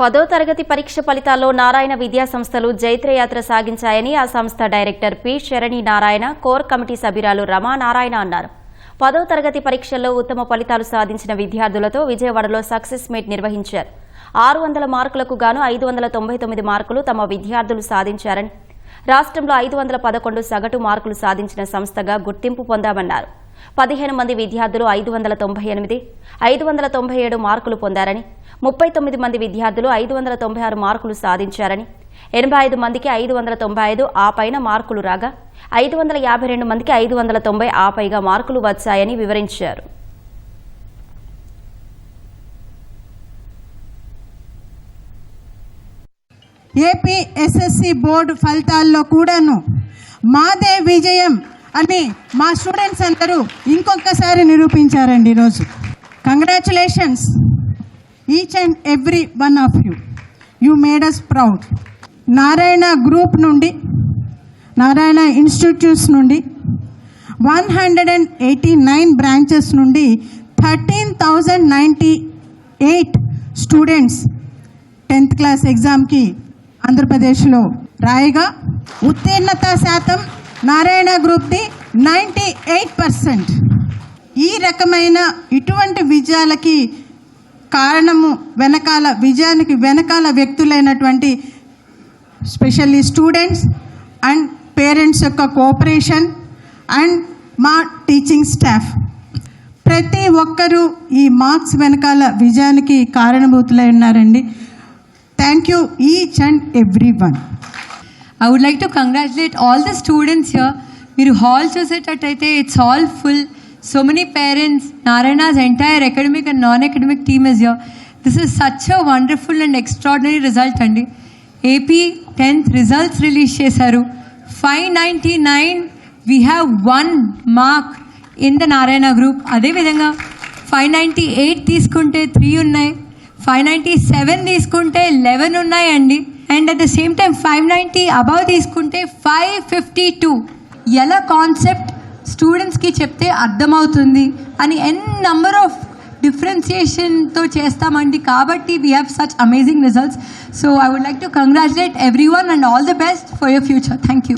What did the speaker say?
పదో తరగతి పరీక్ష ఫలితాల్లో నారాయణ విద్యా సంస్థలు జైత్రయాత్ర సాగించాయని ఆ సంస్థ director P. Sharani Narayana core committee సభ్యురాలు రమా నారాయణ అన్నారు. పదో తరగతి పరీక్షల్లో ఉత్తమ ఫలితాలు సాధించిన విద్యార్థులతో విజయవాడలో సక్సెస్ మీట్ నిర్వహించారు. ఆరు వందల మార్కులకు గాను ఐదు వందల తొంభై తొమ్మిది మార్కులు తమ విద్యార్థులు సాధించారని రాష్ట్రంలో ఐదు వందల పదకొండు సగటు మార్కులు సాధించిన సంస్థగా గుర్తింపు పొందామన్నారు. పదిహేను మంది విద్యార్థులు ఐదు వందల తొంభై ఎనిమిది ఐదు వందల తొంభై ఏడు మార్కులు పొందారని ముప్పై తొమ్మిది మంది విద్యార్థులు ఐదు వందల తొంభై ఆరు మార్కులు సాధించారని ఎనభై ఐదు మందికి ఐదు వందల తొంభై ఐదు ఆ పైన మార్కులు రాగా ఐదు వందల యాభై రెండు మందికి ఐదు వందల తొంభై ఆ పైగా మార్కులు వచ్చాయని వివరించారు. ఏపీ ఎస్ఎస్సి బోర్డు ఫలితాల్లో కూడాను మాదే విజయం అని మా స్టూడెంట్స్ అందరూ ఇంకొకసారి నిరూపించారండి ఈరోజు. Congratulations each and every one of you you made us proud Narayana group నుండి నారాయణ ఇన్స్టిట్యూట్స్ నుండి one hundred and eighty nine branches నుండి thirteen thousand ninety eight students tenth class ఎగ్జామ్కి ఆంధ్రప్రదేశ్లో రాయగా ఉత్తీర్ణత శాతం నారాయణ గ్రూప్ది నైంటీ ఎయిట్ పర్సెంట్. ఈ రకమైన ఇటువంటి విజయాలకి కారణము వెనకాల విజయానికి వెనకాల వ్యక్తులైనటువంటి స్పెషల్లీ స్టూడెంట్స్ అండ్ పేరెంట్స్ యొక్క కోఆపరేషన్ అండ్ మా టీచింగ్ స్టాఫ్. ప్రతి ఒక్కరూ ఈ మార్క్స్ వెనకాల విజయానికి కారణభూతులై ఉన్నారండి. Thank you each and every one. I would like to congratulate all the students here మీరు hall చూసేటట్టయితే it's all full so many parents Narayana's entire academic and non academic team is your this is such a wonderful and extraordinary result అండి AP tenth results release చేశారు. Five ninety nine we have one mark in the Narayana group అదేవిధంగా five ninety eight తీసుకుంటే three ఉన్నాయి. Five ninety seven తీసుకుంటే eleven ఉన్నాయండి. And at the same time five ninety above తీసుకుంటే five fifty two ఎలా concept స్టూడెంట్స్కి చెప్తే అర్థమవుతుంది? అని ఎన్ నంబర్ ఆఫ్ డిఫరెన్సియేషన్తో చేస్తామండి. కాబట్టి we have such amazing results so I would like to congratulate every one and all the best for your future thank you